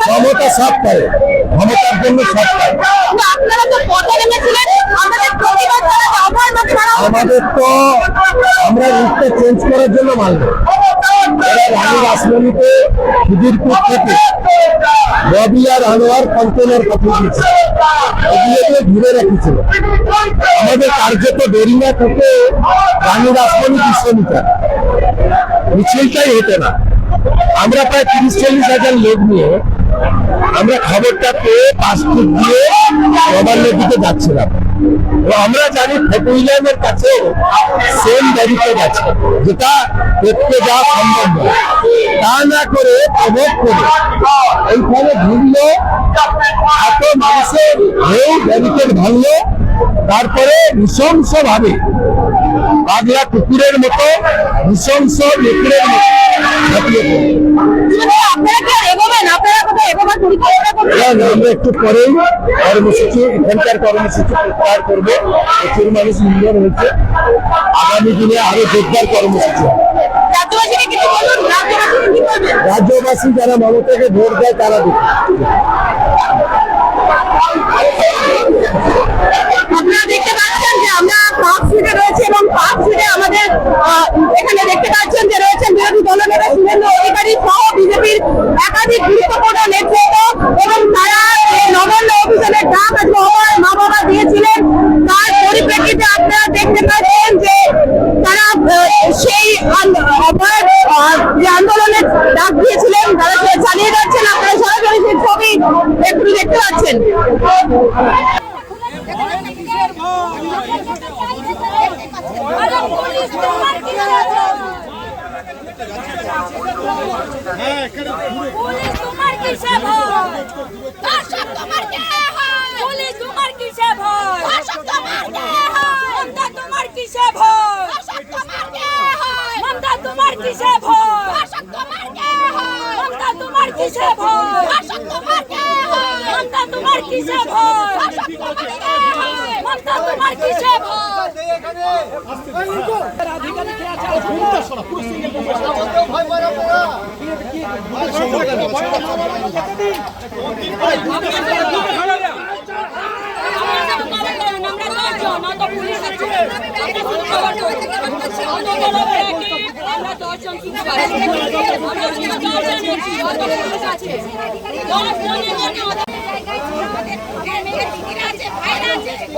ক্ষমতা সব করে ক্ষমতার জন্য সব আমাদের তো আমরা রুটটা চেঞ্জ করার জন্য মানব থেকে আর ঘিরে রেখেছিল। আমাদের হতো না। আমরা প্রায় তিরিশ চল্লিশ হাজার লোক নিয়ে আমরা খবরটা পেয়ে পাসপোর্ট দিয়ে নবান্নের দিকে যাচ্ছিলাম। আমরা জানি ফেটুইল্যান্ডের কাছে সেম ব্যারিকেড আছে যেটা দেখতে যাওয়া সম্ভব নয়। তা না করে প্রভোগ করে এইখানে ঘুরলো, এত মানুষের ঢেউ ব্যারিকেড ভাঙলো, তারপরে নৃশংস ভাবে বাংলা কুকুরের মতো নৃশংস নেকড়ের মতো। আমরা একটু পরেই কর্মসূচি এখানকার কর্মসূচি প্রত্যাহার করব। প্রচুর মানুষ হয়েছে। আগামী দিনে আরও জোরদার কর্মসূচি রাজ্যবাসী যারা মমতাকে ভোট দেয় তারা আপনারা দেখতে পাচ্ছেন যে আমরা রয়েছে এবং স্ট্রিটে আমাদের এখানে দেখতে পাচ্ছেন যে রয়েছেন বিরোধী দলনেতা শুভেন্দু অধিকারী সহ বিজেপির একাধিক গুরুত্বপূর্ণ একটু দেখতে পাচ্ছেন। তোমার কিসে ভয় তোমার কিসে ভয় দর্শক তোমার কে হয় মমতা তোমার কিসে ভয়? মমতা তোমার কিসে ভয়? দর্শক তোমার কে হয় মমতা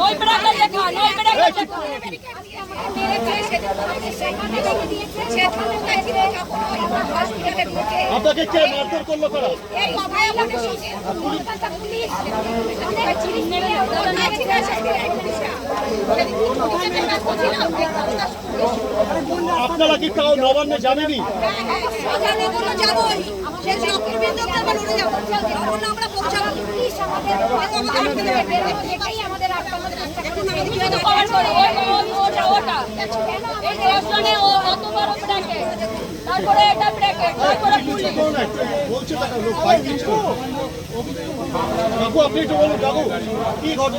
ওই ব্রাকেট দেখান ওই ব্রাকেট দেখান আপনাকে কে মারধর করল আপনারা কি তাও নবান্নে জানেনি কভার করো ওই ওই- ওটা ওটা এই রেস্টুরেন্টে অত বড় ব্র্যাকেট তারপরে এটা ব্র্যাকেট তারপরে পুলিশ। বলছে টাকা লোক বাইক কাকু আপনি একটু বলুন কি ঘটনা?